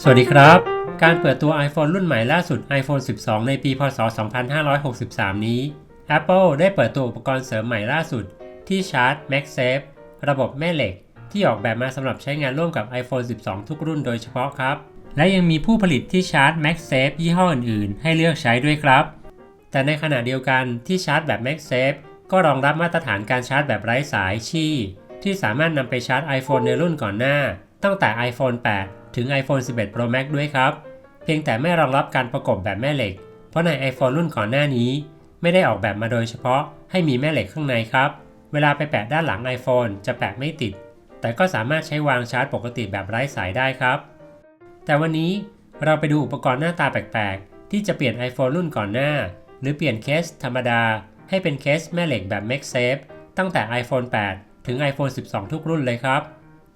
สวัสดีครับ การเปิดตัว iPhone รุ่นใหม่ล่าสุด iPhone 12 ในปี พศ 2563 นี้ Apple ได้เปิดตัวอุปกรณ์เสริมใหม่ล่าสุด ที่ชาร์จ MagSafe ระบบแม่เหล็ก ที่ออกแบบมาสำหรับใช้งานร่วมกับ iPhone 12 ทุกรุ่นโดยเฉพาะครับ และยังมีผู้ผลิตที่ชาร์จ MagSafe ยี่ห้ออื่นๆ ให้เลือกใช้ด้วยครับ แต่ในขณะเดียวกันที่ชาร์จแบบ MagSafe ก็รองรับมาตรฐานการชาร์จแบบไร้สายชี่ ที่สามารถนำไปชาร์จ iPhone ในรุ่นก่อนหน้า ตั้งแต่ iPhone 8 ถึง iPhone 11 Pro Max ด้วยครับ เพียงแต่ไม่รองรับการประกบแบบแม่เหล็ก เพราะใน iPhone รุ่นก่อนหน้านี้ ไม่ได้ออกแบบมาโดยเฉพาะให้มีแม่เหล็กข้างในครับ เวลาไปแปะด้านหลัง iPhone จะแปะไม่ติด แต่ก็สามารถใช้วางชาร์จปกติแบบไร้สายได้ครับ แต่วันนี้เราไปดูอุปกรณ์หน้าตาแปลกๆ ที่จะเปลี่ยน iPhone รุ่นก่อนหน้า หรือเปลี่ยนเคสธรรมดา ให้เป็นเคสแม่เหล็กแบบ MagSafe ตั้งแต่ iPhone 8 ถึง iPhone 12 ทุกรุ่นเลยครับ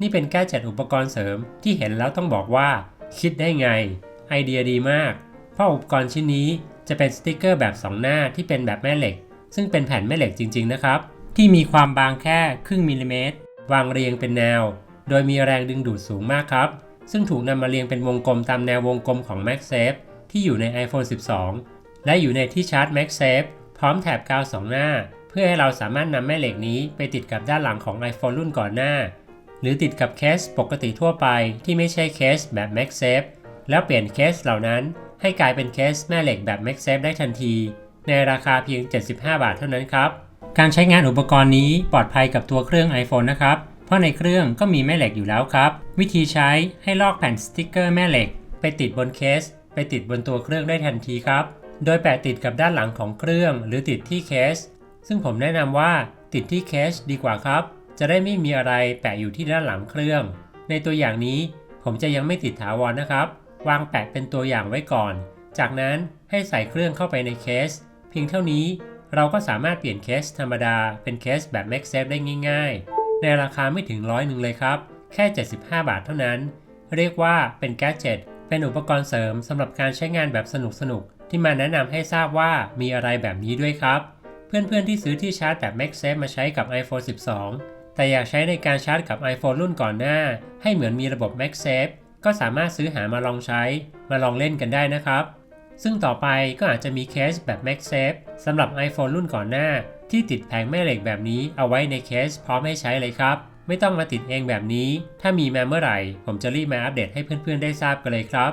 นี่เป็นแก้จัดอุปกรณ์เสริมที่เห็นแล้วต้องบอกว่า คิดได้ไง ไอเดียดีมาก เพราะอุปกรณ์ชิ้นนี้จะเป็นสติกเกอร์แบบ 2 หน้าที่เป็นแบบแม่เหล็ก ซึ่งเป็นแผ่นแม่เหล็กจริง ๆ นะครับ ที่มีความบางแค่ครึ่งมิลลิเมตร วางเรียงเป็นแนว โดยมีแรงดึงดูดสูงมากครับ ซึ่งถูกนำมาเรียงเป็นวงกลมตามแนววงกลมของ MagSafe ที่อยู่ใน iPhone 12 และอยู่ในที่ชาร์จ MagSafe พร้อมแถบกาวสองหน้า เพื่อให้เราสามารถนำแม่เหล็กนี้ไปติดกับด้านหลังของ iPhone รุ่นก่อนหน้า รือติดกับเคสปกติทั่วไปที่ไม่ใช่เคสแบบ MagSafe แล้วเปลี่ยนเคสเหล่านั้นให้กลายเป็นเคสแม่เหล็กแบบ MagSafe ได้ทันที ในราคาเพียง 75 บาทเท่านั้นครับ การใช้งานอุปกรณ์นี้ปลอดภัยกับตัวเครื่อง iPhone นะครับ เพราะในเครื่องก็มีแม่เหล็กอยู่แล้วครับ วิธีใช้ให้ลอกแผ่นสติกเกอร์แม่เหล็ก ไปติดบนเคส ไปติดบนตัวเครื่องได้ทันทีครับ โดยแปะติดกับด้านหลังของเครื่อง หรือติดที่เคส ซึ่งผมแนะนำว่าติดที่เคสดีกว่าครับ จะได้ไม่มีอะไรแปะอยู่ที่ด้านหลังเครื่อง ในตัวอย่างนี้ผมจะยังไม่ติดถาวรนะครับ วางแปะเป็นตัวอย่างไว้ก่อน จากนั้นให้ใส่เครื่องเข้าไปในเคส เพียงเท่านี้เราก็สามารถเปลี่ยนเคสธรรมดาเป็นเคสแบบ MagSafe ได้ง่าย ๆ ในราคาไม่ถึงร้อยหนึ่งเลยครับ แค่ 75 บาทเท่านั้น เรียกว่าเป็นแกจ e t เป็นอุปกรณ์เสริมสำหรับการใช้งานแบบสนุกๆที่มาแนะนำให้ทราบว่ามีอะไรแบบนี้ด้วยครับ เพื่อนๆที่ซื้อที่ชาร์จแบบ MagSafe มาใช้กับ iPhone 12 แต่อยากใช้ในการชาร์จกับ iPhone รุ่นก่อนหน้า ให้เหมือนมีระบบ MagSafe ก็สามารถซื้อหามาลองใช้ มาลองเล่นกันได้นะครับ ซึ่งต่อไปก็อาจจะมีเคสแบบ MagSafe สำหรับ iPhone รุ่นก่อนหน้า ที่ติดแผงแม่เหล็กแบบนี้เอาไว้ในเคสพร้อมให้ใช้เลยครับ ไม่ต้องมาติดเองแบบนี้ ถ้ามีมาเมื่อไหร่ ผมจะรีบมาอัปเดตให้เพื่อนๆ ได้ทราบกันเลยครับ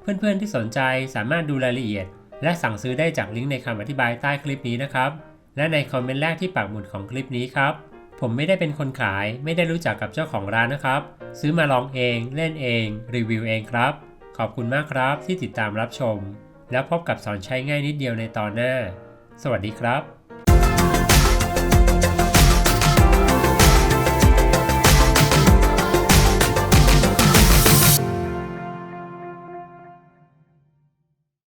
เพื่อนๆที่สนใจสามารถดูรายละเอียด และสั่งซื้อได้จากลิงก์ในคำอธิบายใต้คลิปนี้นะครับ และในคอมเมนต์แรกที่ปักหมุดของคลิปนี้ครับ ผมไม่ได้เป็นคนขาย ไม่ได้รู้จักกับเจ้าของร้านนะครับ ซื้อมาลองเองเล่นเอง รีวิวเองครับ ขอบคุณมากครับที่ติดตามรับชม แล้วพบกับสอนใช้ง่ายนิดเดียวในตอนหน้า สวัสดีครับ